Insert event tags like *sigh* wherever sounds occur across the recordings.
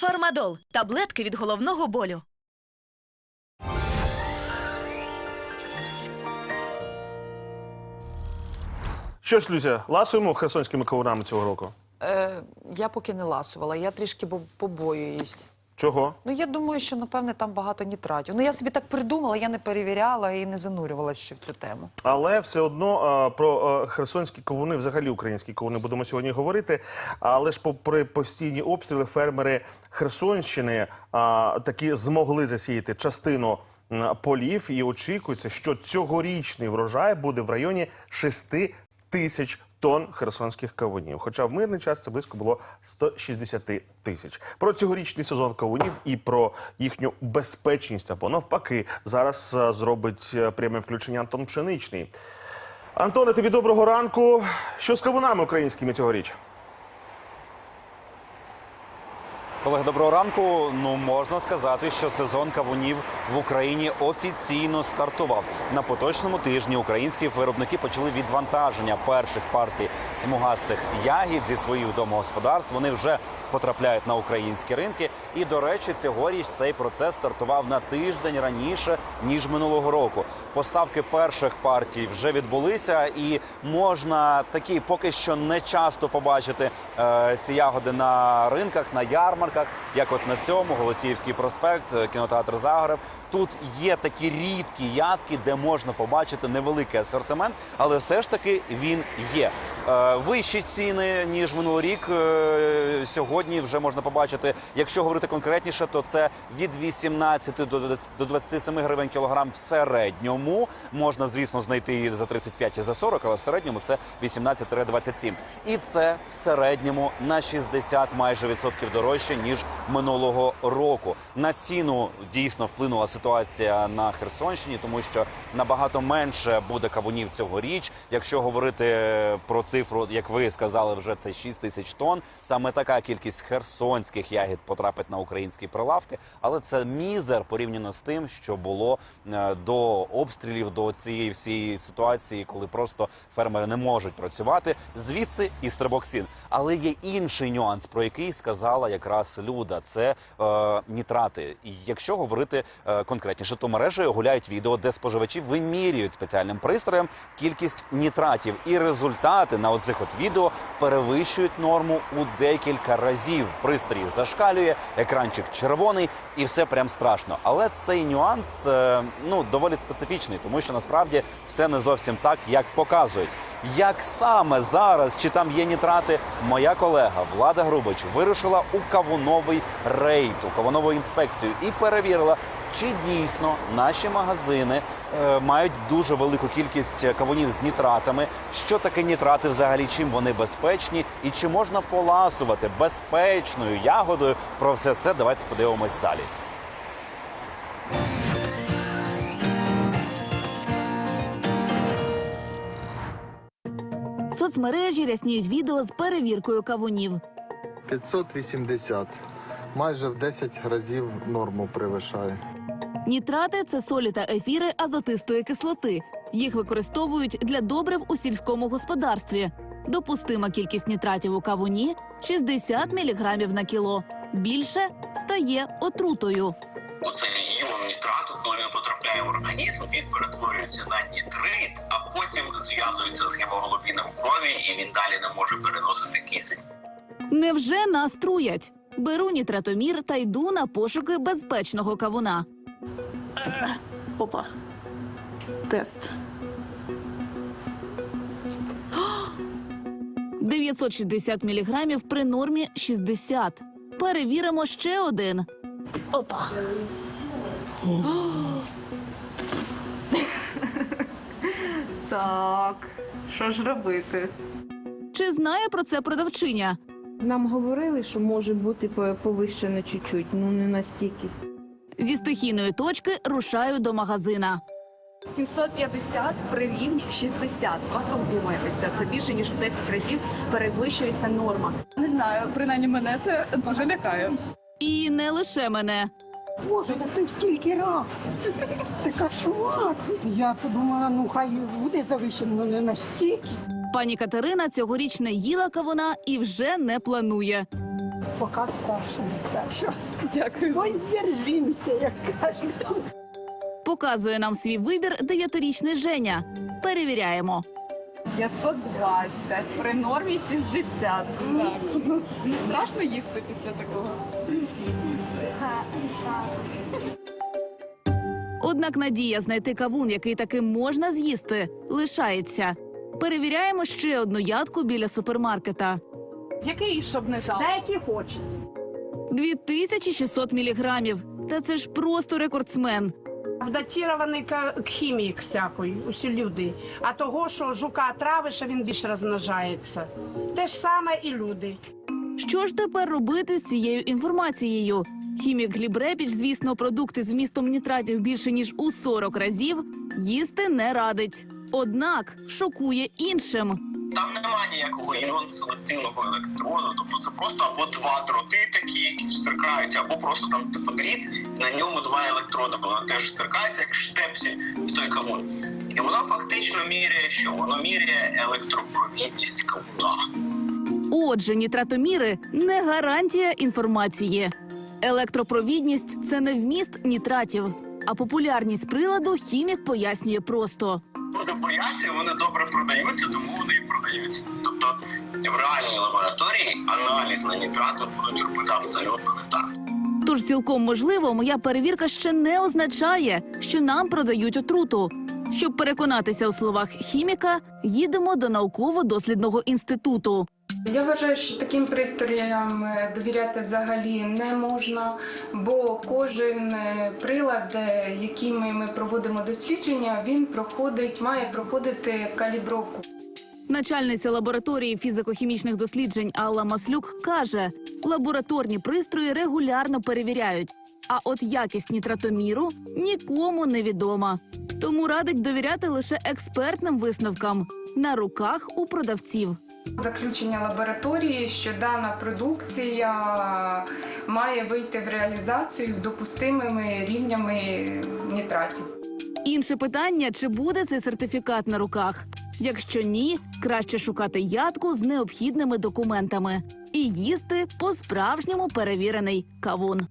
Фармадол таблетки від головного болю. Що ж, Люся, ласуємо херсонськими кавунами цього року? Е, я поки не ласувала, я трішки бо- побоююсь. Чого? Ну я думаю, що напевне там багато нітратів. Ну я собі так придумала, я не перевіряла і не занурювалася ще в цю тему. Але все одно а, про а, херсонські кавуни, взагалі українські кавуни, будемо сьогодні говорити. Але ж попри постійні обстріли, фермери Херсонщини а, таки змогли засіяти частину полів і очікується, що цьогорічний врожай буде в районі 6 тисяч тонн херсонських кавунів. Хоча в мирний час це близько було 160 тисяч. Про цьогорічний сезон кавунів і про їхню безпечність або навпаки зараз зробить пряме включення Антон Пшеничний. Антоне, тобі доброго ранку. Що з кавунами українськими цьогоріч? Колеги, доброго ранку. Ну можна сказати, що сезон кавунів в Україні офіційно стартував. На поточному тижні українські виробники почали відвантаження перших партій смугастих ягід зі своїх домогосподарств. Вони вже потрапляють на українські ринки. І до речі, цьогоріч цей процес стартував на тиждень раніше ніж минулого року. Поставки перших партій вже відбулися, і можна такі поки що не часто побачити е, ці ягоди на ринках, на ярмарках, як от на цьому Голосіївський проспект, е, кінотеатр Загреб. Тут є такі рідкі ядки, де можна побачити невеликий асортимент, але все ж таки він є. Е, вищі ціни ніж минулий рік. Е, сьогодні вже можна побачити. Якщо говорити конкретніше, то це від 18 до 20 до 27 гривень кілограм в середньому. Можна, звісно, знайти і за 35 і за 40, але в середньому це 18-27. І це в середньому на 60 майже відсотків дорожче ніж минулого року. На ціну дійсно вплинула ситуація на Херсонщині, тому що набагато менше буде кавунів цьогоріч. Якщо говорити про цифру, як ви сказали, вже це 6 тисяч тонн. Саме така кількість херсонських ягід потрапить на українські прилавки, але це мізер порівняно з тим, що було е, до обстрілів, до цієї всієї ситуації, коли просто фермери не можуть працювати. Звідси і стрибок цін. Але є інший нюанс, про який сказала якраз Люда. Це е, нітрати. І якщо говорити е, конкретніше, то мережею гуляють відео, де споживачі вимірюють спеціальним пристроєм кількість нітратів, і результати на оцих от відео перевищують норму у декілька разів. Пристрій зашкалює, екранчик червоний, і все прям страшно. Але цей нюанс е, ну доволі специфічний, тому що насправді все не зовсім так, як показують. Як саме зараз чи там є нітрати, моя колега Влада Грубич вирушила у кавуновий рейд, у кавунову інспекцію і перевірила, чи дійсно наші магазини е, мають дуже велику кількість кавунів з нітратами. Що таке нітрати взагалі? Чим вони безпечні, і чи можна поласувати безпечною ягодою? Про все це давайте подивимось далі. Соцмережі рясніють відео з перевіркою кавунів. 580. Майже в 10 разів норму перевищає. Нітрати це солі та ефіри азотистої кислоти. Їх використовують для добрив у сільському господарстві. Допустима кількість нітратів у кавуні 60 мг на кіло. Більше стає отрутою. Оцей іон нітрату, коли він потрапляє в організм, він перетворюється на нітрит, а потім зв'язується з гемоглобіном крові, і він далі не може переносити кисень. Невже нас труять? Беру нітратомір та йду на пошуки безпечного кавуна. Опа. Тест. 960 мг при нормі 60. Перевіримо ще один. Опа. *gasps* так, що ж робити? Чи знає про це продавчиня? Нам говорили, що може бути по- повищене чуть-чуть, ну не настільки. Зі стихійної точки рушаю до магазина. 750 при рівні 60. Просто вдумайтеся, це більше ніж в 10 разів перевищується норма. Не знаю, принаймні мене це дуже лякає. І не лише мене. Боже, ну це скільки раз? Це кошмар. Я подумала, ну хай буде завищено, але не настільки. Пані Катерина цьогоріч не їла кавуна і вже не планує. Поки страшно. Так що дякую. Воздержимося, як кажуть. Показує нам свій вибір дев'ятирічний Женя. Перевіряємо. 520, при нормі 60. Так. Не страшно їсти після такого? Однак надія знайти кавун, який таки можна з'їсти, лишається. Перевіряємо ще одну ядку біля супермаркета. Який, щоб не жалко? Та які хочете. 2600 міліграмів. Та це ж просто рекордсмен. Датірований хімік всякої, усі люди. А того, що жука травиш, він більше розмножається. Те ж саме і люди. Що ж тепер робити з цією інформацією? Хімік Гліб Репіч, звісно, продукти з вмістом нітратів більше ніж у 40 разів їсти не радить. Однак шокує іншим. Там немає ніякого іон селективного електроду, тобто це просто або два дроти такі, які стиркаються, або просто там типу дріт, на ньому два електроди, бо вони теж стиркаються, як штепсі в той кавун. І воно фактично міряє що? Воно міряє електропровідність кавуна. Отже, нітратоміри не гарантія інформації. Електропровідність це не вміст нітратів. А популярність приладу хімік пояснює просто. Вони бояться, вони добре продаються, тому вони і продаються. Тобто в реальній лабораторії аналіз на нітрати будуть робити абсолютно не так. Тож цілком можливо, моя перевірка ще не означає, що нам продають отруту. Щоб переконатися у словах хіміка, їдемо до науково-дослідного інституту. Я вважаю, що таким пристроям е, довіряти взагалі не можна, бо кожен е, прилад, е, якими ми проводимо дослідження, він проходить, має проходити калібровку. Начальниця лабораторії фізико-хімічних досліджень Алла Маслюк каже: лабораторні пристрої регулярно перевіряють, а от якість нітратоміру нікому не відома. Тому радить довіряти лише експертним висновкам на руках у продавців. Заключення лабораторії, що дана продукція має вийти в реалізацію з допустимими рівнями нітратів. Інше питання: чи буде цей сертифікат на руках? Якщо ні, краще шукати ядку з необхідними документами і їсти по-справжньому перевірений кавун.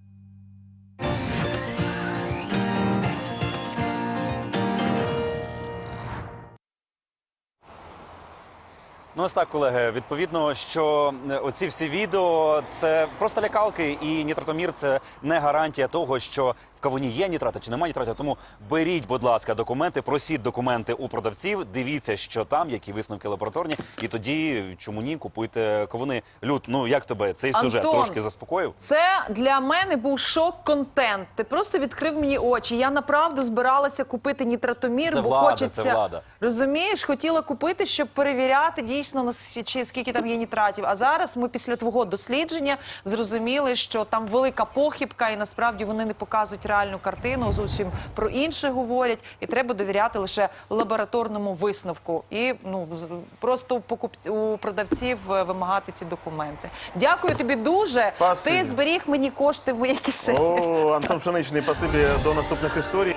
Ну ось так, колеги. Відповідно, що е, оці всі відео це просто лякалки, і нітратомір це не гарантія того, що в кавуні є нітрати чи немає нітратів. Тому беріть, будь ласка, документи, просіть документи у продавців, дивіться, що там, які висновки лабораторні, і тоді чому ні, купуйте кавуни. Люд, ну як тебе цей сюжет Антон, трошки заспокоїв? Це для мене був шок-контент. Ти просто відкрив мені очі. Я направду збиралася купити нітратомір, Це бо влада, хочеться. це влада. Розумієш, хотіла купити, щоб перевіряти дійсно с- чи скільки там є нітратів. А зараз ми після твого дослідження зрозуміли, що там велика похибка, і насправді вони не показують реальну картину. Зовсім про інше говорять, і треба довіряти лише лабораторному висновку. І ну просто у покупців у продавців е, вимагати ці документи. Дякую тобі дуже. Спасибі. Ти зберіг мені кошти в моїй кишені. О, Антон Пшеничний, спасибі до наступних історій.